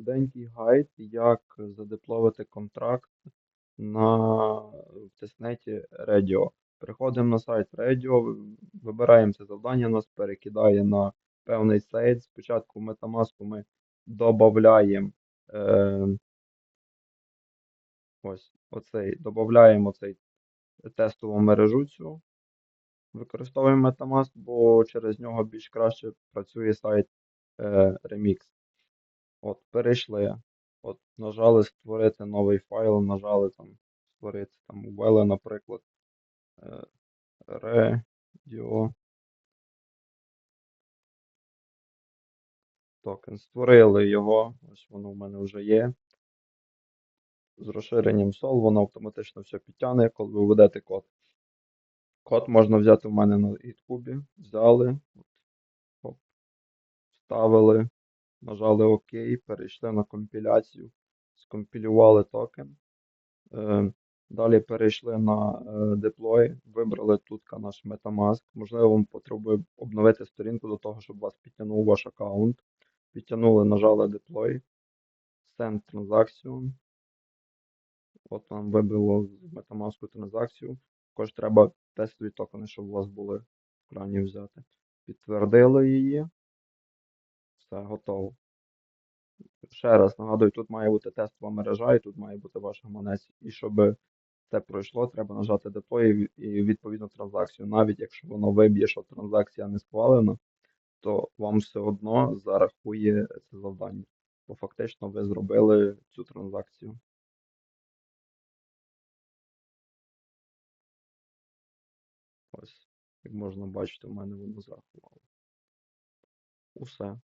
швиденький гайд, як задепловити контракт на в тестнеті Radio. Переходимо на сайт Radio, вибираємо це завдання, нас перекидає на певний сайт. Спочатку в Metamask ми додаємо е, ось оцей, додаємо цей тестову мережу цю. Використовуємо Metamask, бо через нього більш краще працює сайт е, Remix. От, перейшли. От, нажали створити новий файл, нажали там створити там ввели, наприклад, е, radio токен. Створили його, ось воно в мене вже є. З розширенням SOL воно автоматично все підтягне, коли ви введете код. Код можна взяти в мене на GitHub. Взяли, оп, вставили, нажали ОК, перейшли на компіляцію, скомпілювали токен. Е, Далі перейшли на е, вибрали тут наш Metamask. Можливо, вам потребує обновити сторінку до того, щоб вас підтягнув ваш аккаунт. Підтягнули, нажали Deploy, Send Transaction. От вам вибило з Metamask транзакцію. Також треба тестові токени, щоб у вас були в екрані взяти. Підтвердили її. Все, готово. Ще раз нагадую, тут має бути тестова мережа, і тут має бути ваш гаманець. І щоб це пройшло, треба нажати Deploy і відповідну транзакцію. Навіть якщо воно виб'є, що транзакція не схвалена, то вам все одно зарахує це завдання. Бо фактично ви зробили цю транзакцію. Ось, як можна бачити, в мене воно зарахувало. Усе.